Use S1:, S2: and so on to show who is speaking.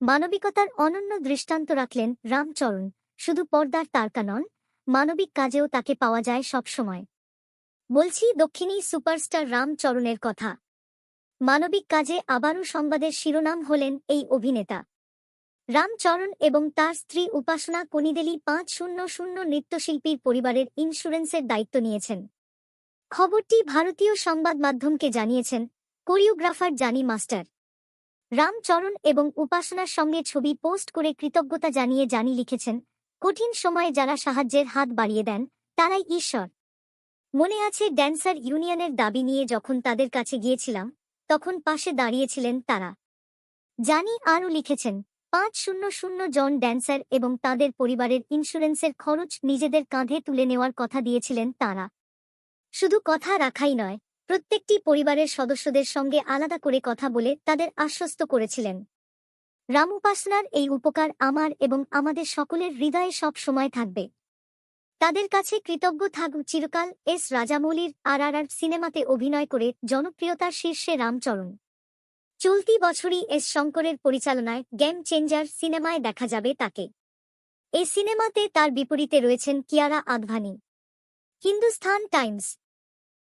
S1: মানবিকতার অনন্য দৃষ্টান্ত রাখলেন রামচরণ। শুধু পর্দার তারকা নন, মানবিক কাজেও তাকে পাওয়া যায় সবসময়। বলছি, দক্ষিণী সুপারস্টার রামচরণের কথা। মানবিক কাজে আবারও সংবাদের শিরোনাম হলেন এই অভিনেতা। রামচরণ এবং তার স্ত্রী উপাসনা কনিদেলি পাঁচ শূন্য শূন্য নৃত্যশিল্পীর পরিবারের ইন্স্যুরেন্সের দায়িত্ব নিয়েছেন। খবরটি ভারতীয় সংবাদ মাধ্যমকে জানিয়েছেন কোরিওগ্রাফার জানি মাস্টার। রামচরণ এবং উপাসনার সঙ্গে ছবি পোস্ট করে কৃতজ্ঞতা জানিয়ে জানি লিখেছেন, কঠিন সময়ে যারা সাহায্যের হাত বাড়িয়ে দেন, তারাই ঈশ্বর। মনে আছে ড্যান্সার ইউনিয়নের দাবি নিয়ে যখন তাদের কাছে গিয়েছিলাম, তখন পাশে দাঁড়িয়েছিলেন তারা। জানি আরও লিখেছেন, পাঁচ শূন্য শূন্য জন ড্যান্সার এবং তাদের পরিবারের ইন্স্যুরেন্সের খরচ নিজেদের কাঁধে তুলে নেওয়ার কথা দিয়েছিলেন তারা। শুধু কথা রাখাই নয় প্রত্যেকটি পরিবারের সদস্যদের সঙ্গে আলাদা করে কথা বলে তাদের আশ্বস্ত করেছিলেন। রামুপাসনার এই উপকার আমার এবং আমাদের সকলের হৃদয়ে সব সময় থাকবে। তাদের কাছে কৃতজ্ঞ থাকব চিরকাল এস রাজামৌলির আর আর সিনেমাতে অভিনয় করে জনপ্রিয়তার শীর্ষে রামচরণ। চলতি বছরই এস শঙ্করের পরিচালনায় গেম চেঞ্জার সিনেমায় দেখা যাবে তাকে। এই সিনেমাতে তার বিপরীতে রয়েছেন কিয়ারা আদভানি। হিন্দুস্থান টাইমস।